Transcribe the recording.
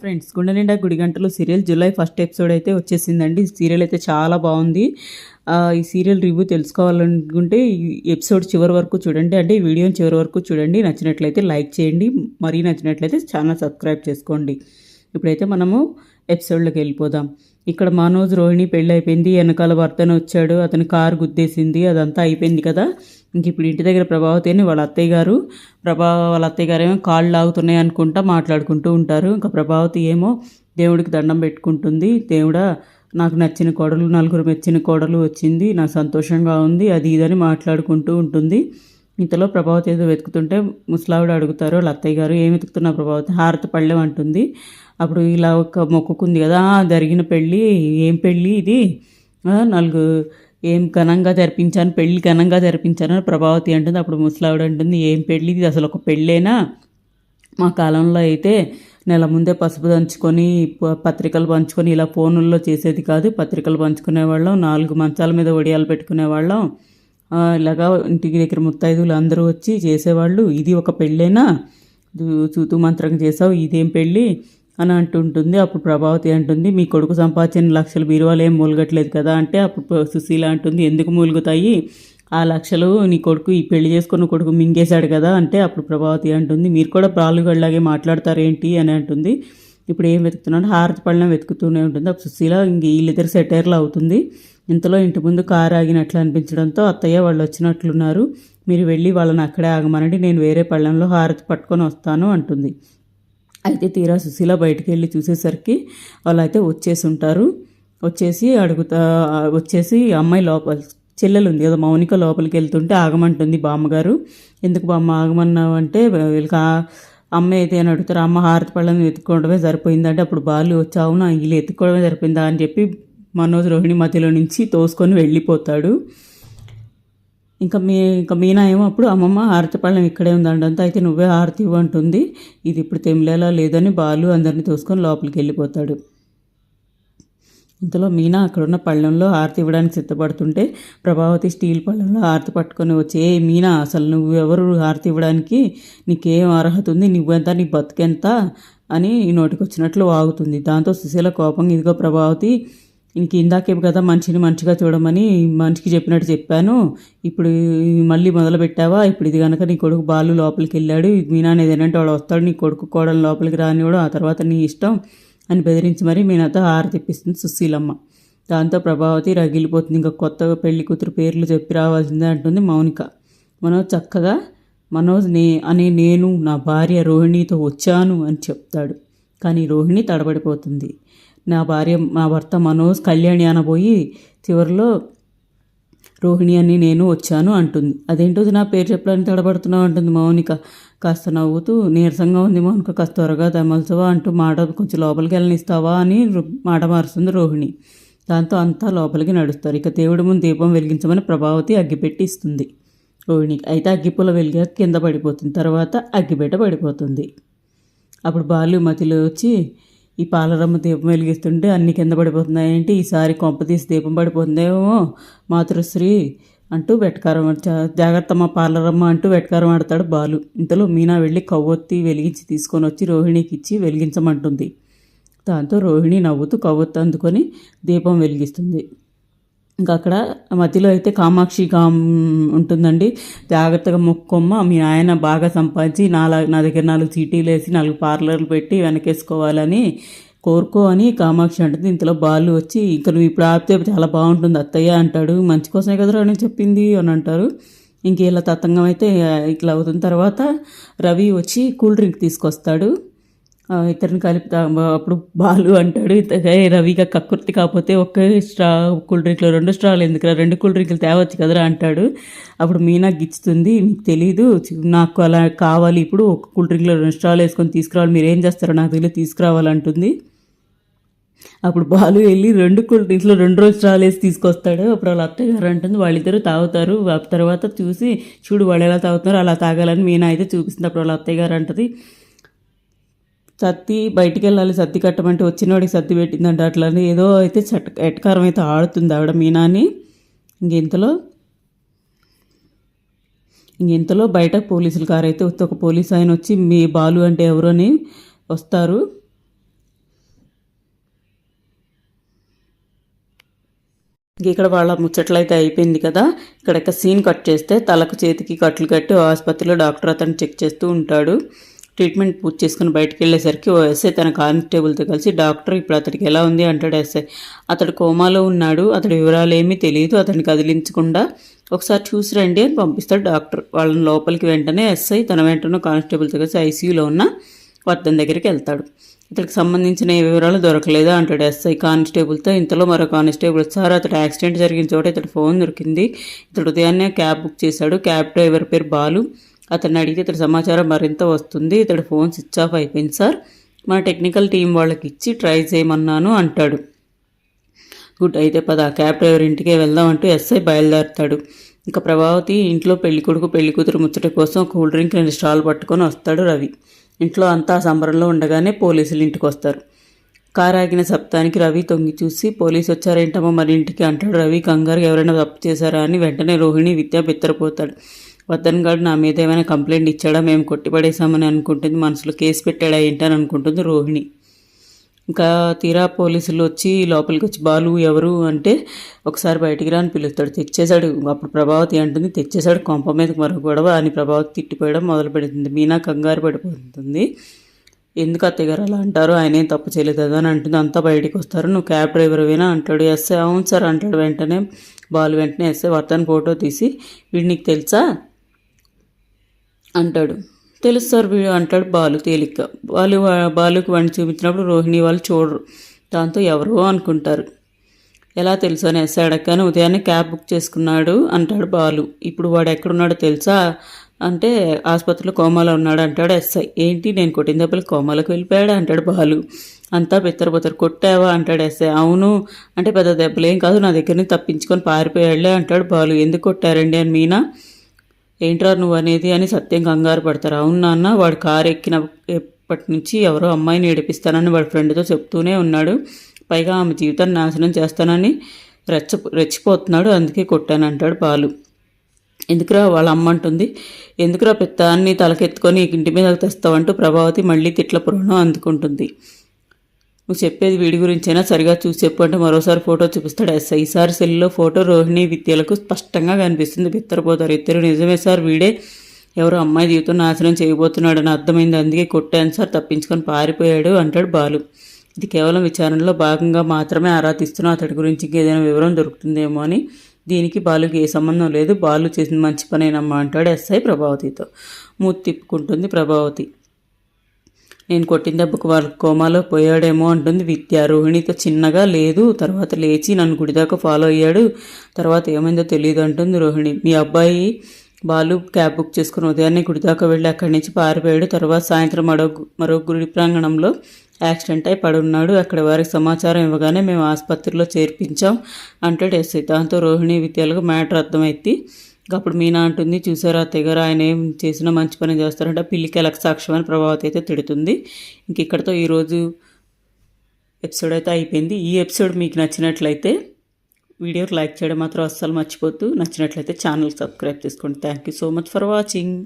Friends గుండె నిండా గుడి గంటలు సీరియల్ జూలై ఫస్ట్ ఎపిసోడ్ అయితే వచ్చేసిందండి. సీరియల్ అయితే చాలా బాగుంది. ఈ సీరియల్ రివ్యూ తెలుసుకోవాలనుకుంటే ఈ ఎపిసోడ్ చివరి వరకు చూడండి. అంటే ఈ వీడియోని చివరి వరకు చూడండి. నచ్చినట్లయితే లైక్ చేయండి. మరీ నచ్చినట్లయితే ఛానల్ సబ్స్క్రైబ్ చేసుకోండి. ఇప్పుడైతే మనము ఎపిసోడ్లోకి వెళ్ళిపోదాం. ఇక్కడ మనోజ్ రోహిణి పెళ్ళి అయిపోయింది వెనకాల భర్తను వచ్చాడు. అతని కారు గుద్దేసింది. అదంతా అయిపోయింది కదా? ఇంక ఇప్పుడు ఇంటి దగ్గర ప్రభావతి అని వాళ్ళ అత్తయ్య గారు ప్రభా వాళ్ళ అత్తయ్య గారు ఏమో కాళ్ళు లాగుతున్నాయి అనుకుంటా మాట్లాడుకుంటూ ఉంటారు. ఇంకా ప్రభావతి ఏమో దేవుడికి దండం పెట్టుకుంటుంది. దేవుడా నాకు నచ్చిన కోడలు నలుగురు మెచ్చిన కోడలు వచ్చింది నాకు సంతోషంగా ఉంది అది ఇదని మాట్లాడుకుంటూ ఉంటుంది. ఇంతలో ప్రభావతి ఏదో వెతుకుతుంటే ముసలావిడ అడుగుతారు వాళ్ళ అత్తయ్య గారు ఏం వెతుకుతున్నా ప్రభావతి? హారతి పళ్ళెం అంటుంది. అప్పుడు ఇలా ఒక మొక్కుకుంది కదా జరిగిన పెళ్ళి ఏం పెళ్ళి ఇది? నలుగురు ఏం ఘనంగా జరిపించాను పెళ్ళి ఘనంగా జరిపించాను అని ప్రభావతి అంటుంది అప్పుడు ముసలావిడ అంటుంది ఏం పెళ్ళి ఇది అసలు ఒక పెళ్ళేనా మా కాలంలో అయితే నెల ముందే పసుపు దంచుకొని ప- పత్రికలు పంచుకొని ఇలా ఫోనుల్లో చేసేది కాదు పత్రికలు పంచుకునేవాళ్ళం నాలుగు మంచాల మీద ఒడియాలు పెట్టుకునేవాళ్ళం ఇలాగా ఇంటికి దగ్గర ముత్తైదువులు అందరూ వచ్చి చేసేవాళ్ళు ఇది ఒక పెళ్ళేనా దూ- చూతూ మంత్రం చేసావు ఇదేం పెళ్ళి అని అంటుంటుంది. అప్పుడు ప్రభావతి అంటుంది మీ కొడుకు సంపాదించిన లక్షలు బీరువాలు ఏం మూలగట్లేదు కదా? అంటే అప్పుడు సుశీల అంటుంది ఎందుకు మూలుగుతాయి? ఆ లక్షలు నీ కొడుకు ఈ పెళ్ళి చేసుకున్న కొడుకు మింగేశాడు కదా? అంటే అప్పుడు ప్రభావతి అంటుంది మీరు కూడా ప్రాలుగళ్ళలాగే మాట్లాడతారేంటి? అని అంటుంది. ఇప్పుడు ఏం వెతుకుతున్నాడు? హారతి పళ్ళం వెతుకుతూనే ఉంటుంది. అప్పుడు సుశీల ఇంక వీళ్ళిద్దరు సెటైర్లు అవుతుంది. ఇంతలో ఇంటి ముందు కారు ఆగినట్లు అనిపించడంతో అత్తయ్య వాళ్ళు వచ్చినట్లున్నారు. మీరు వెళ్ళి వాళ్ళని అక్కడే ఆగమనండి. నేను వేరే పళ్ళంలో హారతి పట్టుకొని వస్తాను అంటుంది. అయితే తీరా సుశీల బయటికి వెళ్ళి చూసేసరికి వాళ్ళు అయితే వచ్చేసి ఉంటారు. వచ్చేసి అడుగుతా వచ్చేసి అమ్మాయి లోపల చెల్లెలు ఉంది కదా మౌనిక లోపలికి వెళ్తుంటే ఆగమంటుంది బామ్మగారు. ఎందుకు బామ్మ ఆగమన్నావు అంటే వీళ్ళకి అమ్మాయి అమ్మ అయితే అని అడుగుతారు అమ్మ హారతి పళ్ళని వెతుక్కోవడమే సరిపోయిందంటే అప్పుడు బాలు వచ్చి వీళ్ళు ఎత్తుకోవడమే సరిపోయిందా అని చెప్పి మనోజ్ రోహిణి మధ్యలో నుంచి తోసుకొని వెళ్ళిపోతాడు. ఇంకా మీ ఇంకా మీనా ఏమో అప్పుడు అమ్మమ్మ హారతి పళ్ళం ఇక్కడే ఉందండంతా అయితే నువ్వే హారతి ఇవ్వు అంటుంది. ఇది ఇప్పుడు తెమిలేలా లేదని బాలు అందరిని తోసుకొని లోపలికి వెళ్ళిపోతాడు. ఇంతలో మీనా అక్కడున్న పళ్ళెంలో హారతి ఇవ్వడానికి సిద్ధపడుతుంటే ప్రభావతి స్టీల్ పళ్ళెంలో హారతి పట్టుకొని వచ్చి ఏ మీనా అసలు నువ్వు ఎవరు హారతి ఇవ్వడానికి? నీకేం అర్హత ఉంది? నువ్వెంత నీ బతుకెంత అని నోటికి వచ్చినట్లు వాగుతుంది. దాంతో సుశీల కోపం ఇదిగో ప్రభావతి ఇంక ఇందాకే కదా మనిషిని మంచిగా చూడమని మనిషికి చెప్పినట్టు చెప్పాను. ఇప్పుడు మళ్ళీ మొదలు పెట్టావా ఇప్పుడు ఇది కనుక నీ కొడుకు బాలు లోపలికి వెళ్ళాడు మీనా అనేది వాడు వస్తాడు నీ కొడుకు కోడలు లోపలికి రానివాడు ఆ తర్వాత నీ ఇష్టం అని బెదిరించి మరీ మీనాతో ఆరు తెప్పిస్తుంది సుశీలమ్మ. దాంతో ప్రభావతి రగిలిపోతుంది. ఇంకా కొత్తగా పెళ్ళి కూతురు పేర్లు చెప్పి రావాల్సిందే అంటుంది మౌనిక. మనోజ్ చక్కగా మనోజ్ నే అనే నేను నా భార్య రోహిణితో వచ్చాను అని చెప్తాడు. కానీ రోహిణి తడబడిపోతుంది. నా భార్య మా భర్త మనోజ్ కళ్యాణి అనబోయి చివరిలో రోహిణి అని నేను వచ్చాను అంటుంది. అదేంటో నా పేరు చెప్పడానికి తడబడుతున్నావు అంటుంది మౌనిక. కాస్త నవ్వుతూ నీరసంగా ఉంది మౌనిక కాస్త త్వరగా తమల్చవా అంటూ మాట కొంచెం లోపలికి వెళ్ళనిస్తావా అని మాట మారుస్తుంది రోహిణి. దాంతో అంతా లోపలికి నడుస్తారు. ఇక దేవుడి ముందు దీపం వెలిగించమని ప్రభావతి అగ్గిపెట్టి ఇస్తుంది. రోహిణికి అయితే అగ్గిపుల వెలిగా కింద పడిపోతుంది. తర్వాత అగ్గిపెట్ట పడిపోతుంది. అప్పుడు బాలు మతిలో వచ్చి ఈ పాలరమ్మ దీపం వెలిగిస్తుంటే అన్ని కింద పడిపోతున్నాయేంటి? ఈసారి కొంప తీసి దీపం పడిపోతుందేమో? మాతృశ్రీ అంటూ వెటకారం జాగ్రత్త మా పాలరమ్మ అంటూ వెటకారం ఆడతాడు బాలు. ఇంతలో మీనా వెళ్ళి కొవ్వొత్తి వెలిగించి తీసుకొని వచ్చి రోహిణికి ఇచ్చి వెలిగించమంటుంది. దాంతో రోహిణి నవ్వుతూ కొవ్వొత్తి అందుకొని దీపం వెలిగిస్తుంది. ఇంకా అక్కడ మధ్యలో అయితే కామాక్షి ఉంటుందండి. జాగ్రత్తగా మొక్కొమ్మ మీ ఆయన బాగా సంపాదించి నాలా నా దగ్గర నాలుగు చీటీలు వేసి నాలుగు పార్లర్లు పెట్టి వెనకేసుకోవాలని కోరుకో అని కామాక్షి అంటుంది. ఇంతలో బాలు వచ్చి ఇంకా నువ్వు ఇప్పుడు ఆపితే చాలా బాగుంటుంది అత్తయ్య అంటాడు. మంచి కోసమే కదరా అని చెప్పింది అని అంటారు. ఇంక ఇలా తతంగం అయితే ఇట్లా అవుతున్న తర్వాత రవి వచ్చి కూల్ డ్రింక్ తీసుకొస్తాడు. ఇతరుని కలిపి అప్పుడు బాలు అంటాడు "ఇత- రవిగా కక్కుర్తి కాకపోతే ఒకే స్ట్రా కూల్ డ్రింక్లో రెండు స్ట్రాలు ఎందుకురా? రెండు కూల్ డ్రింకులు తేవచ్చు కదరా? అంటాడు. అప్పుడు మీనా గిచ్చుతుంది మీకు తెలీదు నాకు అలా కావాలి ఇప్పుడు ఒక కూల్ డ్రింక్లో రెండు స్ట్రాలు వేసుకొని తీసుకురావాలి మీరు ఏం చేస్తారో నాకు తెలియదు తీసుకురావాలంటుంది అప్పుడు బాలు వెళ్ళి రెండు కూల్ డ్రింక్స్లో రెండు రోజు స్ట్రాలు వేసి తీసుకొస్తాడు. అప్పుడు వాళ్ళ అత్తయ్య గారు అంటుంది వాళ్ళిద్దరు తాగుతారు తర్వాత చూసి చూడు వాళ్ళు ఎలా తాగుతారో అలా తాగాలని మీనా అయితే చూపిస్తుంది. అప్పుడు వాళ్ళ అత్తయ్య గారు అంటది సత్తి బయటికి వెళ్ళాలి సత్తి కట్టమంటే వచ్చిన వాడికి సత్తి పెట్టిందంట అట్లానే ఏదో అయితే చట్ ఎట్కారం అయితే ఆడుతుంది ఆవిడ మీనాని. ఇంకెంతలో ఇంకెంతలో బయట పోలీసుల కారు అయితే ఒక పోలీస్ ఆయన వచ్చి మీ బాలు అంటే ఎవరని వస్తారు. ఇక్కడ వాళ్ళ ముచ్చట్లు అయితే అయిపోయింది కదా. ఇక్కడ సీన్ కట్ చేస్తే తలకు చేతికి కట్లు కట్టి ఆసుపత్రిలో డాక్టర్ అతను చెక్ చేస్తూ ఉంటాడు. ట్రీట్మెంట్ పూర్తి చేసుకుని బయటకు వెళ్ళేసరికి ఓ ఎస్ఐ తన కానిస్టేబుల్తో కలిసి డాక్టర్ ఇప్పుడు అతడికి ఎలా ఉంది? అంటాడు ఎస్ఐ. అతడు కోమాలో ఉన్నాడు. అతడి వివరాలు ఏమీ తెలియదు అతన్ని కదిలించకుండా ఒకసారి చూసి రండి అని పంపిస్తాడు డాక్టర్. వాళ్ళని లోపలికి వెంటనే ఎస్ఐ తన వెంటనే కానిస్టేబుల్తో కలిసి ఐసీయూలో ఉన్న వర్ధన్ దగ్గరికి వెళ్తాడు. ఇతడికి సంబంధించిన ఏ వివరాలు దొరకలేదా? అంటాడు ఎస్ఐ కానిస్టేబుల్తో. ఇంతలో మరో కానిస్టేబుల్ సార్ అతడు యాక్సిడెంట్ జరిగిన చోట ఇతడు ఫోన్ దొరికింది. ఇతడు ఉదయాన్నే క్యాబ్ బుక్ చేశాడు. క్యాబ్ డ్రైవర్ పేరు బాలు. అతన్ని అడిగితే ఇతడి సమాచారం మరింత వస్తుంది. ఇతడు ఫోన్ స్విచ్ ఆఫ్ అయిపోయింది సార్. మన టెక్నికల్ టీం వాళ్ళకి ఇచ్చి ట్రై చేయమన్నాను అంటాడు. గుడ్ అయితే పద. క్యాబ్ డ్రైవర్ ఇంటికే వెళ్దాం అంటూ ఎస్ఐ బయలుదేరుతాడు. ఇంకా ప్రభావతి ఇంట్లో పెళ్ళి కొడుకు పెళ్ళి కూతురు ముచ్చట కోసం కూల్ డ్రింక్ రెండు స్టాల్ పట్టుకొని వస్తాడు రవి. ఇంట్లో అంతా సంబరంలో ఉండగానే పోలీసులు ఇంటికి వస్తారు. కారు ఆగిన శబ్దానికి రవి తొంగి చూసి పోలీసు వచ్చారేంటమ్మో మరి ఇంటికి? అంటాడు రవి. కంగారు ఎవరైనా తప్పు చేశారా? అని వెంటనే రోహిణి విద్య బిత్తరపోతాడు. వద్దన్ గారు నా మీద ఏమైనా కంప్లైంట్ ఇచ్చాడా? మేము కొట్టిపడేశామని అనుకుంటుంది మనసులో కేసు పెట్టాడా ఏంటని అనుకుంటుంది రోహిణి. ఇంకా తీరా పోలీసులు వచ్చి లోపలికి వచ్చి బాలు ఎవరు? అంటే ఒకసారి బయటికి రాని పిలుస్తాడు. తెచ్చేశాడు అప్పుడు ప్రభావతి అంటుంది తెచ్చేశాడు కొంప మీద మరొక గొడవ అని ప్రభావతి తిట్టిపోయడం మొదలు పెడుతుంది. మీనా కంగారు పడిపోతుంది. ఎందుకు అత్తగారు అలా అంటారు? ఆయన ఏం తప్పు చేయలేదు కదా అని అంటుంది. అంతా బయటికి వస్తారు నువ్వు క్యాబ్ డ్రైవర్ వేనా? అంటాడు ఎస్ఏ. అవును సార్ అంటాడు వెంటనే. బాలు వెంటనే ఎస్ఏ వర్తన్ ఫోటో తీసి వీడు నీకు తెలుసా? అంటాడు. తెలుసు సార్ వీడు అంటాడు బాలు తేలిక బాలు బాలుకి వాడిని చూపించినప్పుడు రోహిణి వాళ్ళు చూడరు. దాంతో ఎవరో అనుకుంటారు. ఎలా తెలుసు అని ఎస్ఐ అడగగానే ఉదయాన్నే క్యాబ్ బుక్ చేసుకున్నాడు అంటాడు బాలు. ఇప్పుడు వాడు ఎక్కడున్నాడో తెలుసా? అంటే ఆసుపత్రిలో కోమాలో ఉన్నాడు అంటాడు ఎస్ఐ. ఏంటి నేను కొట్టిన దెబ్బలు కోమాలకు వెళ్ళిపోయాడు అంటాడు బాలు. అంతా బెత్తరపోతారు కొట్టావా అంటాడు ఎస్ఐ. అవును. అంటే పెద్ద దెబ్బలు ఏం కాదు నా దగ్గర నుంచి తప్పించుకొని పారిపోయాడులే అంటాడు బాలు. ఎందుకు కొట్టారండి అని మీనా? ఏంట్రా నువ్వు అనేది అని సత్యం కంగారు పడతారు. అవును నాన్న వాడు కారు ఎక్కిన ఎప్పటి నుంచి ఎవరో అమ్మాయిని ఏడిపిస్తానని వాడి ఫ్రెండ్తో చెప్తూనే ఉన్నాడు. పైగా ఆమె జీవితాన్ని నాశనం చేస్తానని రెచ్చ రెచ్చిపోతున్నాడు. అందుకే కొట్టానంటాడు బాలు. ఎందుకురా వాళ్ళ అమ్మ అంటుంది. ఎందుకురా పెత్తాన్ని తలకెత్తుకొని ఇంటి మీద తెస్తావంటూ ప్రభావతి మళ్ళీ తిట్ల పురాణం అందుకుంటుంది. నువ్వు చెప్పేది వీడి గురించైనా? సరిగా చూసి చెప్పు అంటే మరోసారి ఫోటో చూపిస్తాడు? ఎస్ ఈసారి సెల్లో ఫోటో రోహిణి విద్యలకు స్పష్టంగా కనిపిస్తుంది. బిత్తరపోతారు. ఇద్దరు నిజమే సార్ వీడే ఎవరో అమ్మాయి జీవితం నాశనం చేయబోతున్నాడని అర్థమైంది. అందుకే కొట్టాను సార్ తప్పించుకొని పారిపోయాడు అంటాడు బాలు. ఇది కేవలం విచారణలో భాగంగా మాత్రమే ఆరాధిస్తున్నా అతడి గురించి ఏదైనా వివరం దొరుకుతుందేమో అని దీనికి బాలుకి ఏ సంబంధం లేదు. బాలు చేసిన మంచి పనేనమ్మా అంటాడు ఎస్ఐ ప్రభావతితో. మూతి తిప్పుకుంటుంది ప్రభావతి. నేను కొట్టిన దెబ్బకు వాళ్ళ కోమాలో పోయాడేమో అంటుంది విద్య. రోహిణితో చిన్నగా లేదు. తర్వాత లేచి నన్ను గుడిదాకా ఫాలో అయ్యాడు. తర్వాత ఏమైందో తెలియదు అంటుంది రోహిణి. మీ అబ్బాయి బాలు క్యాబ్ బుక్ చేసుకుని ఉదయాన్నే గుడిదాకా వెళ్ళి అక్కడి నుంచి పారిపోయాడు. తర్వాత సాయంత్రం మరో మరో గుడి ప్రాంగణంలో యాక్సిడెంట్ అయి పడున్నాడు. అక్కడ వారికి సమాచారం ఇవ్వగానే మేము ఆసుపత్రిలో చేర్పించాం అంటాడు ఎస్ఐ. దాంతో రోహిణి విద్యాలకు మ్యాటర్ అర్థమైంది. అప్పుడు మీనా అంటుంది చూసారా తెగర ఆయన ఏం చేసినా మంచి పని చేస్తారంటే పిల్లికి ఎలా సాక్ష్యం అని ప్రభావతి అయితే తిడుతుంది. ఇంక ఇక్కడతో ఈరోజు ఎపిసోడ్ అయితే అయిపోయింది. ఈ ఎపిసోడ్ మీకు నచ్చినట్లయితే వీడియోకి లైక్ చేయడం మాత్రం అస్సలు మర్చిపోతూ నచ్చినట్లయితే ఛానల్ సబ్స్క్రైబ్ చేసుకోండి. Thank you so much for watching.